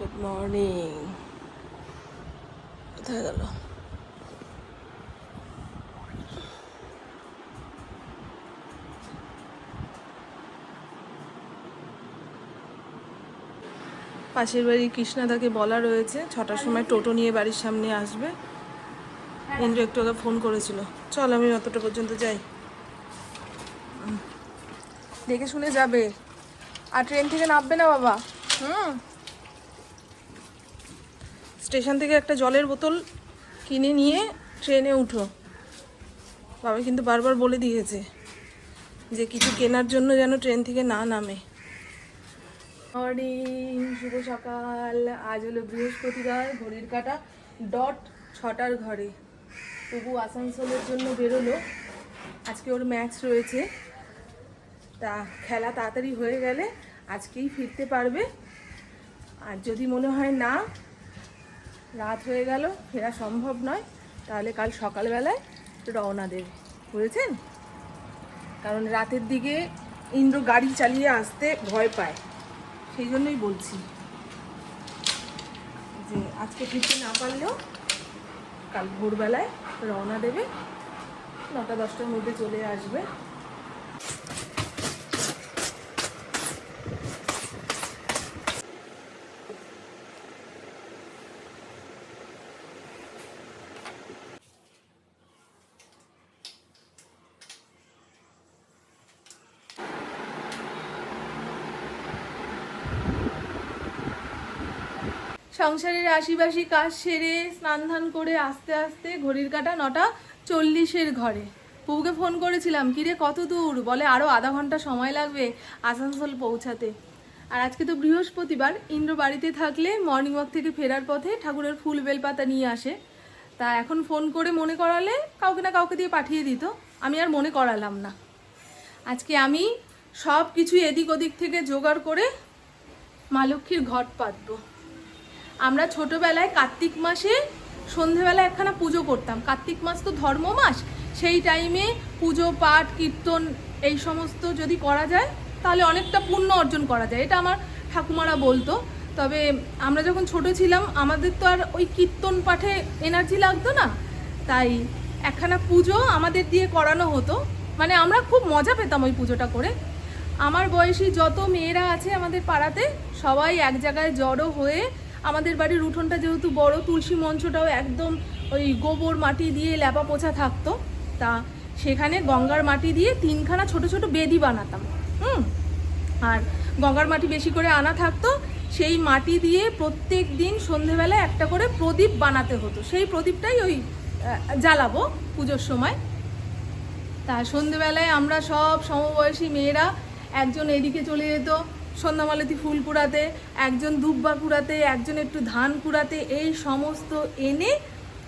Good morning কোথায় গেল? পাশের বাড়ি কৃষ্ণাদাকে বলা রয়েছে, ছটার সময় টোটো নিয়ে বাড়ির সামনে আসবে। ইন্দ্র একটু আগে ফোন করেছিল। চল, আমি অতটা পর্যন্ত যাই। দেখে শুনে যাবে। আর ট্রেন থেকে নামবে না বাবা। হুম? স্টেশন থেকে একটা জলের বোতল কিনে নিয়ে ট্রেনে উঠো। বাবা কিন্তু বারবার বলে দিয়েছে যে কিছু কেনার জন্য যেন ট্রেন থেকে না নামে। মর্নিং, শুভ সকাল। আজ হলো বৃহস্পতিবার, ঘড়ির কাটা ডট ছটার ঘরে। তবু আসানসোলের জন্য বেরোলো। আজকে ওর ম্যাচ রয়েছে। তা খেলা তাড়াতাড়ি হয়ে গেলে আজকেই ফিরতে পারবে। আর যদি মনে হয় না রাত হয়ে গেল, ফেরা সম্ভব নয়। তাহলে কাল সকালবেলায় রওনা দেবে, বুঝেছেন? কারণ রাতের দিকে ইন্দ্র গাড়ি চালিয়ে আসতে ভয় পায়, সেই জন্যই বলছি যে আজকে ফিরতে না পারলেও কাল ভোরবেলায় রওনা দেবে, নটা দশটার মধ্যে চলে আসবে। সংসারের আশিবাসি কাজ সেরে স্নান ধান করে আস্তে আস্তে ঘড়ির কাটা নটা চল্লিশের ঘরে। পুবুকে ফোন করেছিলাম, কিরে, কত দূর? বলে আরও আধা ঘণ্টা সময় লাগবে আসানসোল পৌঁছাতে। আর আজকে তো বৃহস্পতিবার, ইন্দ্র বাড়িতে থাকলে মর্নিং ওয়াক থেকে ফেরার পথে ঠাকুরের ফুল বেলপাতা নিয়ে আসে। তা এখন ফোন করে মনে করালে কাউকে না কাউকে দিয়ে পাঠিয়ে দিত, আমি আর মনে করালাম না। আজকে আমি সব কিছু এদিক ওদিক থেকে জোগাড় করে মা লক্ষ্মীর ঘট পাতবো। আমরা ছোটবেলায় কার্তিক মাসে সন্ধেবেলা একখানা পুজো করতাম। কার্তিক মাস তো ধর্ম মাস। সেই টাইমে পুজো, পাঠ, কীর্তন এই সমস্ত যদি করা যায়, তাহলে অনেকটা পুণ্য অর্জন করা যায়। এটা আমার ঠাকুমারা বলতো। তবে আমরা যখন ছোট ছিলাম, আমাদের তো আর ওই কীর্তন পাঠে এনার্জি লাগতো না। তাই একখানা পুজো আমাদের দিয়ে করানো হতো। মানে আমরা খুব মজা পেতাম ওই পুজোটা করে। আমার বয়সী যত মেয়েরা আছে আমাদের পাড়াতে, সবাই এক জায়গায় জড়ো হয়ে আমাদের বাড়ির উঠোনটা যেহেতু বড়, তুলসী মঞ্চটাও একদম ওই গোবর মাটি দিয়ে ল্যাপা পোছা থাকতো। তা সেখানে গঙ্গার মাটি দিয়ে তিনখানা ছোট ছোট বেদি বানাতাম। হুম? আর গঙ্গার মাটি বেশি করে আনা থাকতো। সেই মাটি দিয়ে প্রত্যেক দিন সন্ধেবেলায় একটা করে প্রদীপ বানাতে হতো। সেই প্রদীপটাই ওই জ্বালাবো পুজোর সময়। তা সন্ধেবেলায় আমরা সব সমবয়সী মেয়েরা একজন এদিকে চলে যেত। সন্ধ্যামালতি ফুল কুড়াতে, একজন দুব্বা কুড়াতে, একজন একটু ধান কুড়াতে, এই সমস্ত এনে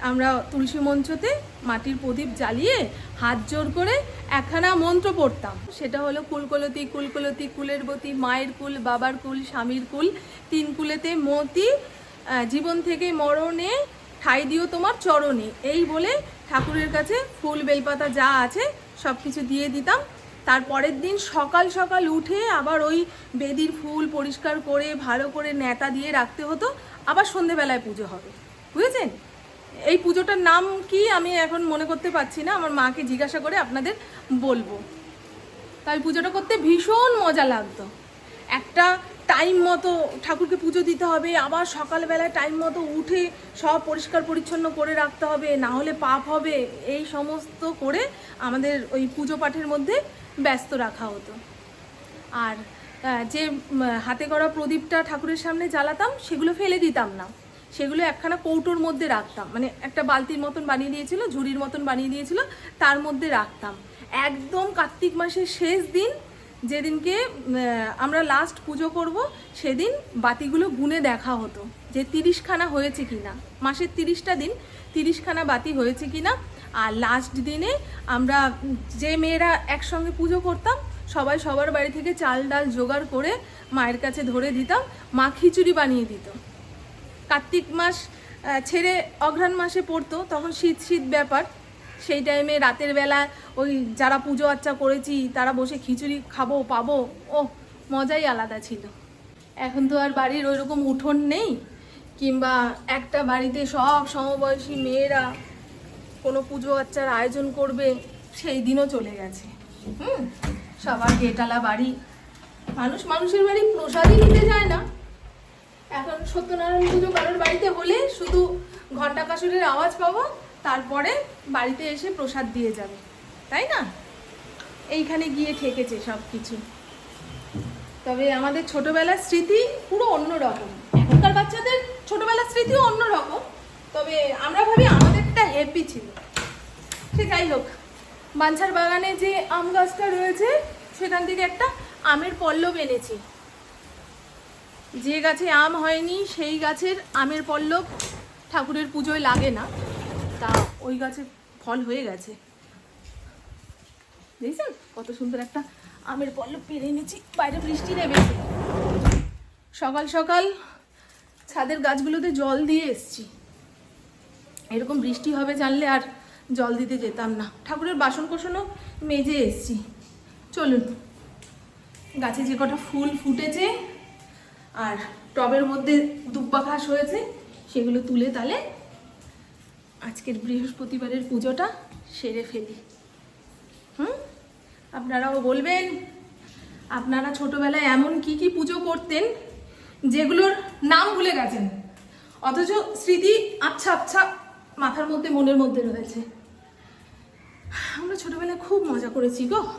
আমরা তুলসী মঞ্চতে মাটির প্রদীপ জ্বালিয়ে হাত জোর করে একখানা মন্ত্র পড়তাম। সেটা হলো কুলকলতি কুলকলতি কুলের বতি মায়ের কুল, বাবার কুল, স্বামীর কুল, তিন কুলেতে মতি জীবন থেকে মরণে ঠাই দিও তোমার চরণে। এই বলে ঠাকুরের কাছে ফুল, বেলপাতা যা আছে সব কিছু দিয়ে দিতাম। তারপরের দিন সকাল সকাল উঠে আবার ওই বেদির ফুল পরিষ্কার করে, ভালো করে নেতা দিয়ে রাখতে হতো। আবার সন্ধেবেলায় পুজো হবে। বুঝেছেন? এই পুজোটার নাম কি আমি এখন মনে করতে পারছি না। আমার মাকে জিজ্ঞাসা করে আপনাদের বলব। তাই পুজোটা করতে ভীষণ মজা লাগতো। একটা টাইম মতো ঠাকুরকে পুজো দিতে হবে। আবার সকালবেলায় টাইম মতো উঠে সব পরিষ্কার পরিচ্ছন্ন করে রাখতে হবে। না হলে পাপ হবে। এই সমস্ত করে আমাদের ওই পুজো পাঠের মধ্যে ব্যস্ত রাখা হতো। আর যে হাতে করা প্রদীপটা ঠাকুরের সামনে জ্বালাতাম, সেগুলো ফেলে দিতাম না। সেগুলো একখানা কৌটোর মধ্যে রাখতাম। মানে একটা বালতির মতন বানিয়ে দিয়েছিল, ঝুড়ির মতন বানিয়ে দিয়েছিল, তার মধ্যে রাখতাম। একদম কার্তিক মাসের শেষ দিন, যেদিনকে আমরা লাস্ট পুজো করব, সেদিন বাতিগুলো গুনে দেখা হতো যে তিরিশখানা হয়েছে কিনা। মাসের তিরিশটা দিন তিরিশখানা বাতি হয়েছে কিনা আর লাস্ট দিনে আমরা যে মেয়েরা একসঙ্গে পুজো করতাম, সবাই সবার বাড়ি থেকে চাল ডাল জোগাড় করে মায়ের কাছে ধরে দিতাম, মা খিচুড়ি বানিয়ে দিত। কার্তিক মাস ছেড়ে অঘ্রাণ মাসে পড়তো, তখন শীত শীত ব্যাপার। সেই টাইমে রাতের বেলা ওই যারা পুজো আচ্চা করেছি, তারা বসে খিচুড়ি খাব, পাবো ও মজাই আলাদা ছিল। এখন তো আর বাড়ির ওইরকম উঠোন নেই, কিংবা একটা বাড়িতে সব সমবয়সী মেয়েরা কোনো পুজো আচ্চার আয়োজন করবে, সেই দিনও চলে গেছে। হুম? সবার গেটালা বাড়ি। মানুষ মানুষের বাড়ি প্রসাদই নিতে যায় না। এখন সত্যনারায়ণ পুজো কারোর বাড়িতে হলে শুধু ঘণ্টা কাসুরের আওয়াজ পাবো, তারপরে বাড়িতে এসে প্রসাদ দিয়ে যাবে। তাই না? এইখানে গিয়ে ঠেকেছে সব কিছু তবে আমাদের ছোটবেলার স্মৃতি পুরো অন্য রকম এখনকার বাচ্চাদের ছোটবেলার স্মৃতিও অন্য রকম তবে আমরা ভাবি আমাদেরটা হ্যাপি ছিল। সে যাই হোক, বাঞ্ছার বাগানে যে আম গাছটা রয়েছে, সেখান থেকে একটা আমের পল্লব এনেছি। যে গাছে আম হয়নি, সেই গাছের আমের পল্লব ঠাকুরের পুজোয় লাগে না। তা ওই গাছে ফল হয়ে গেছে। দেখছেন? কত সুন্দর একটা আমের পল্লব পেরে এনেছি, বাইরে বৃষ্টি নেমেছে। সকাল সকাল ছাদের গাছগুলোতে জল দিয়ে এসছি। এরকম বৃষ্টি হবে জানলে আর জল দিতে যেতাম না। ঠাকুরের বাসন কোসনও মেজে এসছি। চলুন, গাছে যে কটা ফুল ফুটেছে আর টবের মধ্যে দুব্বা ঘাস হয়েছে, সেগুলো তুলে তালে আজকের বৃহস্পতিবারের পুজোটা সেরে ফেলি। হুম? আপনারাও বলবেন, আপনারা ছোটবেলায় এমন কি কি পুজো করতেন যেগুলোর নাম ভুলে গেছেন? অথচ স্মৃতি আচ্ছা আচ্ছা মাথার মধ্যে, মনের মধ্যে রয়েছে। আমরা ছোটবেলায় খুব মজা করেছি গো।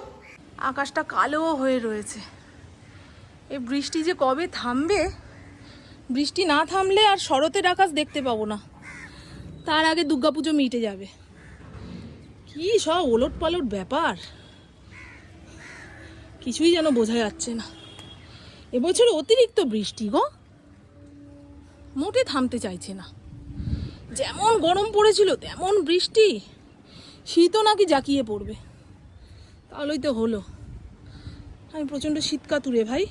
আকাশটা কালো হয়ে রয়েছে। এই বৃষ্টি যে কবে থামবে, বৃষ্টি না থামলে আর শরতের আকাশ দেখতে পাবো না। তার আগে দুর্গাপুজো মিটে যাবে। কি সব ওলট পালট ব্যাপার। কিছুই যেন বোঝা যাচ্ছে না। এবছর অতিরিক্ত বৃষ্টি গো। মোটে থামতে চাইছে না। যেমন গরম পড়েছিল, তেমন বৃষ্টি। শীতও নাকি জাকিয়ে পড়বে। তাহলেই তো হলো। আমি প্রচণ্ড শীত কাতুরে ভাই।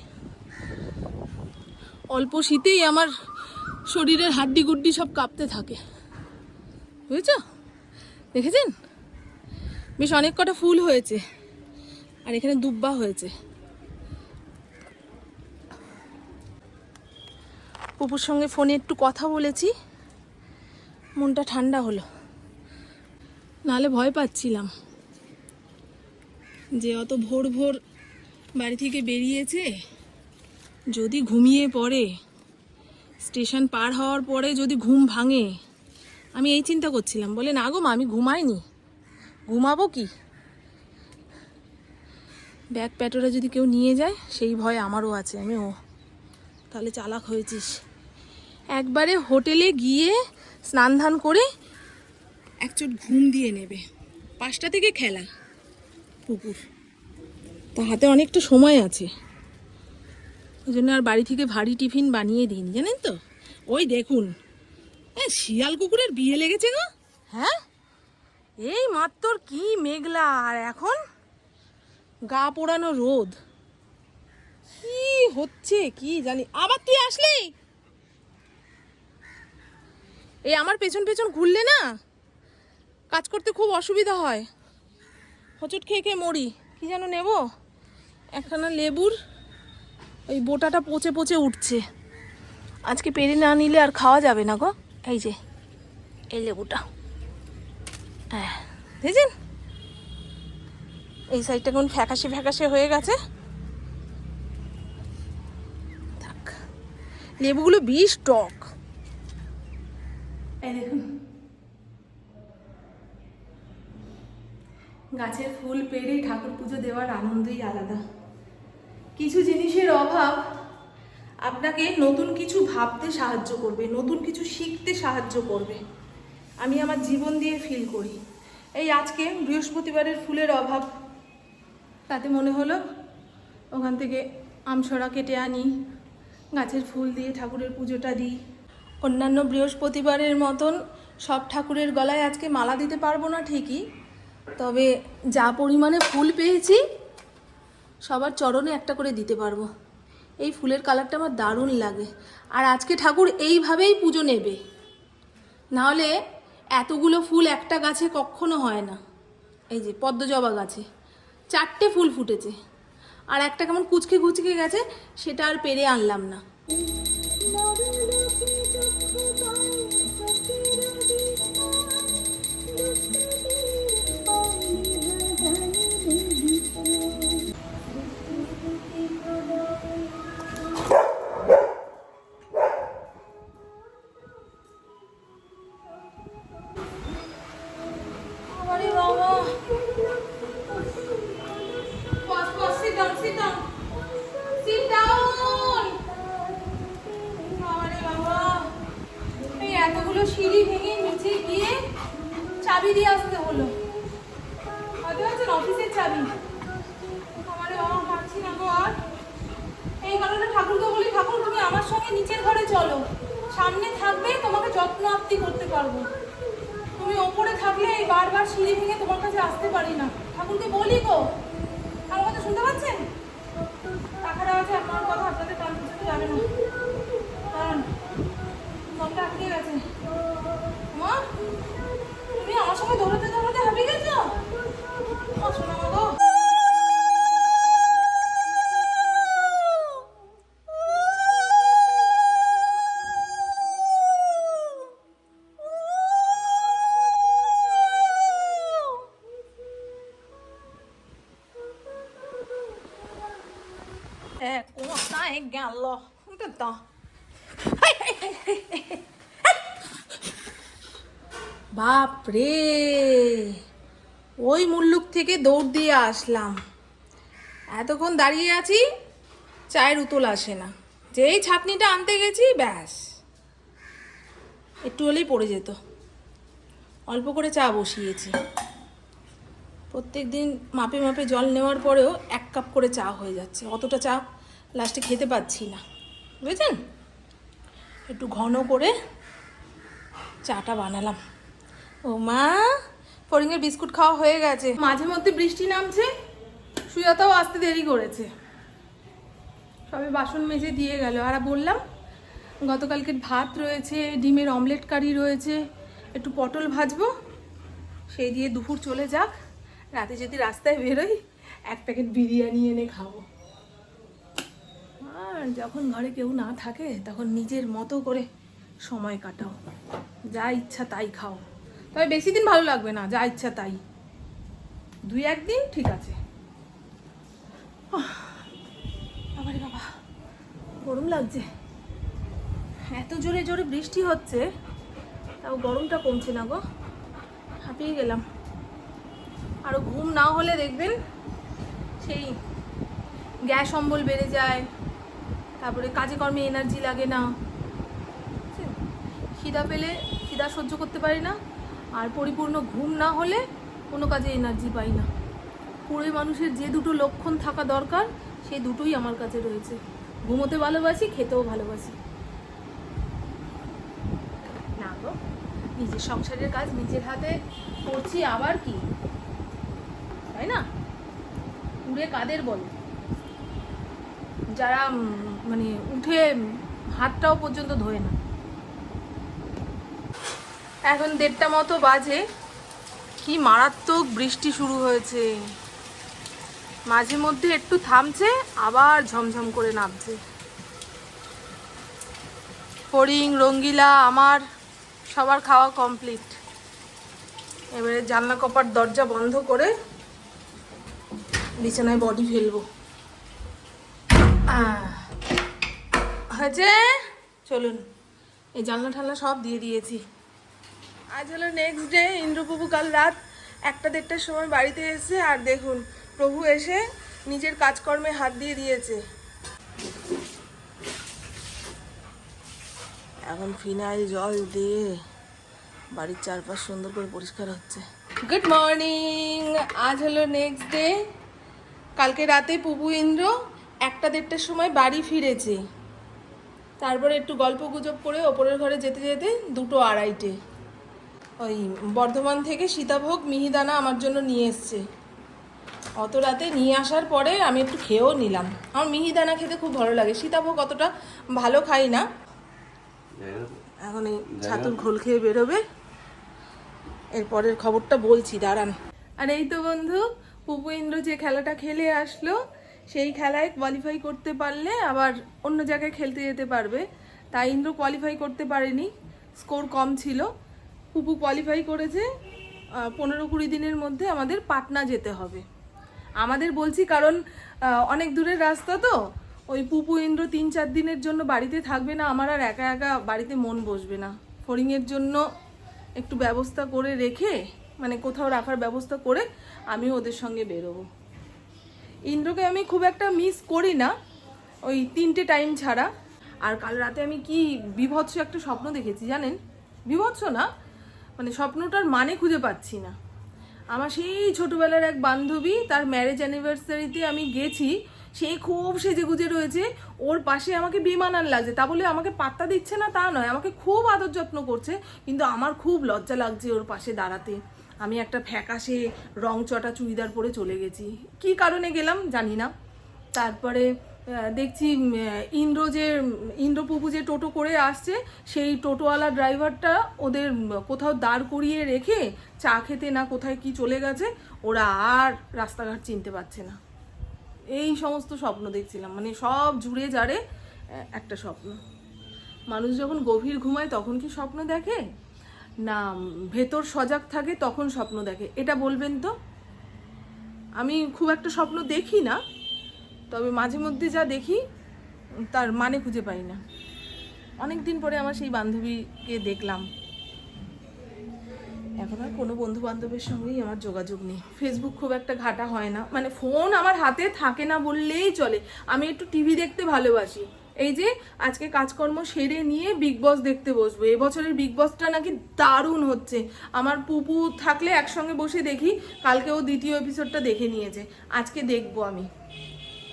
অল্প শীতেই আমার শরীরের হাড্ডি গুড্ডি সব কাঁপতে থাকে। বুঝেছ? দেখেছেন? বেশ অনেক কটা ফুল হয়েছে। আর এখানে দুব্বা হয়েছে। পুপুর সঙ্গে ফোনে একটু কথা বলেছি। মনটা ঠান্ডা হলো। নালে ভয় পাচ্ছিলাম যে অত ভোর ভোর বাড়ি থেকে বেরিয়েছে, যদি ঘুমিয়ে পড়ে, স্টেশন পার হওয়ার পরে যদি ঘুম ভাঙে। আমি এই চিন্তা করছিলাম বলে না গো মা, আমি ঘুমাইনি। ঘুমাবো কি? ব্যাগ প্যাটোরা যদি কেউ নিয়ে যায়, সেই ভয় আমারও আছে আমি ও তাহলে চালাক হয়েছিস। একবারে হোটেলে গিয়ে স্নান ধান করে একচোট ঘুম দিয়ে নেবে। পাঁচটা থেকে খেলা। পুকুর। তা হাতে অনেকটা সময় আছে। ওই জন্য আর বাড়ি থেকে ভারী টিফিন বানিয়ে দিন জানেন তো? ওই দেখুন। হ্যাঁ শিয়াল কুকুরের বিয়ে লেগেছে গো। হ্যাঁ? এই মাত্র কি মেঘলা, আর এখন? গা পোড়ানো রোদ। কি হচ্ছে, কি জানি। আবার তুই আসলি? এই আমার পেছন পেছন ঘুরলে না কাজ করতে খুব অসুবিধা হয়। হোঁচট খেয়ে খেয়ে মরি। কি যেন নেব? একখানা লেবুর ওই বোটাটা পচে পচে উঠছে। আজকে পেরে না নিলে আর খাওয়া যাবে না গো। এই যে, এই লেবুটা। হ্যাঁ দেখছেন? এই সাইডটা কোন ফ্যাকাশে ফ্যাকাশে হয়ে গেছে। থাক, লেবুগুলো বিষ টক। এই দেখুন। গাছের ফুল পেরে ঠাকুর পুজো দেওয়ার আনন্দই আলাদা। কিছু জিনিসের অভাব আপনাকে নতুন কিছু ভাবতে সাহায্য করবে, নতুন কিছু শিখতে সাহায্য করবে। আমি আমার জীবন দিয়ে ফিল করি। এই আজকে বৃহস্পতিবারের ফুলের অভাব, তাতে মনে হলো ওখান থেকে আমছড়া কেটে আনি, গাছের ফুল দিয়ে ঠাকুরের পুজোটা দিই। অন্যান্য বৃহস্পতিবারের মতন সব ঠাকুরের গলায় আজকে মালা দিতে পারব না ঠিকই। তবে যা পরিমাণে ফুল পেয়েছি, সবার চরণে একটা করে দিতে পারব। এই ফুলের কালারটা আমার দারুণ লাগে। আর আজকে ঠাকুর এইভাবেই পুজো নেবে। নাহলে এতগুলো ফুল একটা গাছে কখনো হয় না। এই যে পদ্মজবা গাছে, চারটে ফুল ফুটেছে। আর একটা কেমন কুচকে কুচকে গেছে, সেটা আর পেরে আনলাম না। সিঁড়ি ভেঙে নিচে গিয়ে চাবি দিয়ে আসতে হলো। হয়তো আছেন অফিসের চাবি। আমারে বাবা পাচ্ছি না গো আর। এই কারণে ঠাকুরকে বলি, ঠাকুর, তুমি আমার সঙ্গে নিচের ঘরে চলো। সামনে থাকবে, তোমাকে যত্ন আত্তি করতে পারব। তুমি ওপরে থাকলে এই বারবার সিঁড়ি ভেঙে তোমার কাছে আসতে পারি না। ঠাকুরকে বলি গো। আমার কথা শুনতে পাচ্ছেন? টাকাটা আছে, আপনার কথা, আপনাদের কান পর্যন্ত যাবে না। কারণ ফোনটা আটকে মা তুমি আমার সঙ্গে দৌড়াতে দৌড়াতে হাঁপিয়ে গেছো? শোনা মা গো। তো বাপ রে ওই মুল্লুক থেকে দৌড় দিয়ে আসলাম। এতক্ষণ দাঁড়িয়ে আছি, চায়ের উতল আসে না। যেই ছাপনিটা আনতে গেছি, ব্যাস। একটু হলেই পড়ে যেত। অল্প করে চা বসিয়েছি। প্রত্যেক দিন মাপে মাপে জল নেওয়ার পরেও এক কাপ করে চা হয়ে যাচ্ছে। অতটা চা লাস্টে খেতে পাচ্ছি না। বুঝেছেন? একটু ঘন করে চাটা বানালাম। ও মা ফরিংয়ের বিস্কুট খাওয়া হয়ে গেছে। মাঝে মধ্যে বৃষ্টি নামছে, সুজাতাও আসতে দেরি করেছে। সবে বাসন মেজে দিয়ে গেল। আর বললাম গতকালকের ভাত রয়েছে, ডিমের অমলেট কারি রয়েছে, একটু পটল ভাজবো। সেই দিয়ে দুপুর চলে যাক। রাতে যদি রাস্তায় বেরোই, এক প্যাকেট বিরিয়ানি এনে খাব। যখন ঘরে কেউ না থাকে তখন নিজের মতো করে সময় কাটাও। যা ইচ্ছা তাই খাও। তবে বেশি দিন ভালো লাগবে না যা ইচ্ছা তাই। দুই একদিন ঠিক আছে। আহ, বাবারে বাবা গরম লাগছে। এত জোরে জোরে বৃষ্টি হচ্ছে তাও গরমটা কমছে না গো। হাঁপিয়ে গেলাম। আরও ঘুম না হলে দেখবেন সেই গ্যাস অম্বল বেড়ে যায় তারপরে কাজে কর্মে এনার্জি লাগে না? খিদা পেলে খিদা সহ্য করতে পারি না, আর পরিপূর্ণ ঘুম না হলে কোনো কাজে এনার্জি পাই না। পুরো মানুষের যে দুটো লক্ষণ থাকা দরকার, সেই দুটোই আমার কাছে রয়েছে। ঘুমোতে ভালোবাসি, খেতেও ভালোবাসি। না গো, নিজের সংসারের কাজ নিজের হাতে করছি আবার কি? তাই না? উড়ে কাদের বলে? যারা মানে উঠে হাতটাও পর্যন্ত ধোয় না। এখন দেড়টা মতো বাজে। কি মারাত্মক বৃষ্টি শুরু হয়েছে। মাঝে মধ্যে একটু থামছে আবার ঝমঝম করে নামছে। ফড়িং রঙ্গিলা আমার সবার খাওয়া কমপ্লিট। এবারে জানলা কপার দরজা বন্ধ করে বিছানায় বডি ফেলব। আহ, হয়েছে? চলুন, এই জানলা ঠাল্লা সব দিয়ে দিয়েছি। আজ হলো নেক্সট ডে ইন্দ্রপ্রভু কাল রাত একটা দেড়টার সময় বাড়িতে এসে আর দেখুন, প্রভু এসে নিজের কাজকর্মে হাত দিয়ে দিয়েছে। এখন ফিনাইল জল দিয়ে বাড়ির চারপাশ সুন্দর করে পরিষ্কার হচ্ছে। গুড মর্নিং আজ হলো নেক্সট ডে কালকে রাতে পুপু ইন্দ্র একটা দেড়টার সময় বাড়ি ফিরেছে। তারপরে একটু গল্প গুজব করে ওপরের ঘরে যেতে যেতে দুটো আড়াইটে। ওই বর্ধমান থেকে সীতাভোগ মিহিদানা আমার জন্য নিয়ে এসছে। অত রাতে নিয়ে আসার পরে আমি একটু খেয়েও নিলাম। আমার মিহিদানা খেতে খুব ভালো লাগে। সীতাভোগ অতটা ভালো খাই না। এখন এই ছাতুর ঘোল খেয়ে বেরোবে। এরপরের খবরটা বলছি দাঁড়ান। আর এই তো বন্ধু পুপু ইন্দ্র যে খেলাটা খেলে আসলো সেই খেলায় কোয়ালিফাই করতে পারলে আবার অন্য জায়গায় খেলতে যেতে পারবে। তাই ইন্দ্র কোয়ালিফাই করতে পারেনি। স্কোর কম ছিল। পুপু কোয়ালিফাই করেছে। পনেরো কুড়ি দিনের মধ্যে আমাদের পাটনা যেতে হবে। আমাদের বলছি কারণ অনেক দূরের রাস্তা তো। ওই পুপু ইন্দ্র তিন চার দিনের জন্য বাড়িতে থাকবে না। আমার আর একা একা বাড়িতে মন বসবে না। ফড়িংয়ের জন্য একটু ব্যবস্থা করে রেখে মানে কোথাও রাখার ব্যবস্থা করে আমি ওদের সঙ্গে বেরোবো। ইন্দ্রকে আমি খুব একটা মিস করি না। ওই তিনটে টাইম ছাড়া। আর কাল রাতে আমি কি বিভৎস একটা স্বপ্ন দেখেছি জানেন? বিভৎস না মানে স্বপ্নটার মানে খুঁজে পাচ্ছি না। আমার সেই ছোটোবেলার এক বান্ধবী, তার ম্যারেজ অ্যানিভার্সারিতে আমি গেছি, সে খুব সেজে গুজে রয়েছে, ওর পাশে আমাকে বেমানান লাগছে। তা বলে আমাকে পাত্তা দিচ্ছে না তা নয়, আমাকে খুব আদর যত্ন করছে, কিন্তু আমার খুব লজ্জা লাগছে ওর পাশে দাঁড়াতে। আমি একটা ফ্যাকাশে রং চটা চুড়িদার পরে চলে গেছি। কি কারণে গেলাম জানি না। তারপরে দেখছি ইন্দ্র যে, ইন্দ্রপ্রভু যে টোটো করে আসছে, সেই টোটোওয়ালা ড্রাইভারটা ওদের কোথাও দাঁড় করিয়ে রেখে চা খেতে না কোথায় কি চলে গেছে, ওরা আর রাস্তাঘাট চিনতে পারছে না। এই সমস্ত স্বপ্ন দেখছিলাম। মানে সব জুড়ে জারে একটা স্বপ্ন। মানুষ যখন গভীর ঘুমায় তখন কি স্বপ্ন দেখে? না, ভেতর সজাগ থাকে, তখন স্বপ্ন দেখে। এটা বলবেন তো? আমি খুব একটা স্বপ্ন দেখি না, তবে মাঝে মধ্যে যা দেখি, তার মানে খুঁজে পাই না। অনেক দিন পরে আমার সেই বান্ধবীকে দেখলাম। এখন আর কোনো বন্ধু বান্ধবের সঙ্গেই আমার যোগাযোগ নেই। ফেসবুক খুব একটা ঘাটা হয় না। মানে ফোন আমার হাতে থাকে না বললেই চলে। আমি একটু টিভি দেখতে ভালোবাসি। এই যে আজকে কাজকর্ম সেরে নিয়ে বিগ বস দেখতে বসবো। এবছরের বিগ বসটা নাকি দারুণ হচ্ছে। আমার পুপু থাকলে একসঙ্গে বসে দেখি কালকে ও দ্বিতীয় এপিসোডটা দেখে নিয়েছে। আজকে দেখব আমি।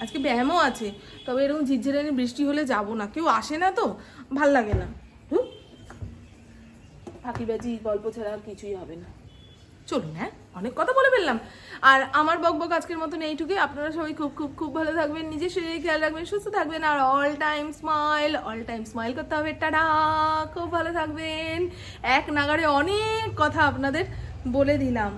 আজকে ব্যায়ামও আছে, তবে এরকম ঝিরঝিরানি বৃষ্টি হলে যাব না। কেউ আসে না তো, ভালো লাগে না। হুম? ফাঁকিবাজি, গল্প ছাড়া আর কিছুই হবে না। চলুন হ্যাঁ? অনেক কথা বলে ফেললাম। আর আমার বক বক আজকের মতন এইটুকুই। আপনারা সবাই খুব খুব খুব ভালো থাকবেন, নিজের শরীরে খেয়াল রাখবেন, সুস্থ থাকবেন, আর all time smile all time smile করতে হবে। টাটা! খুব ভালো থাকবেন। এক নাগারে অনেক কথা আপনাদের বলে দিলাম।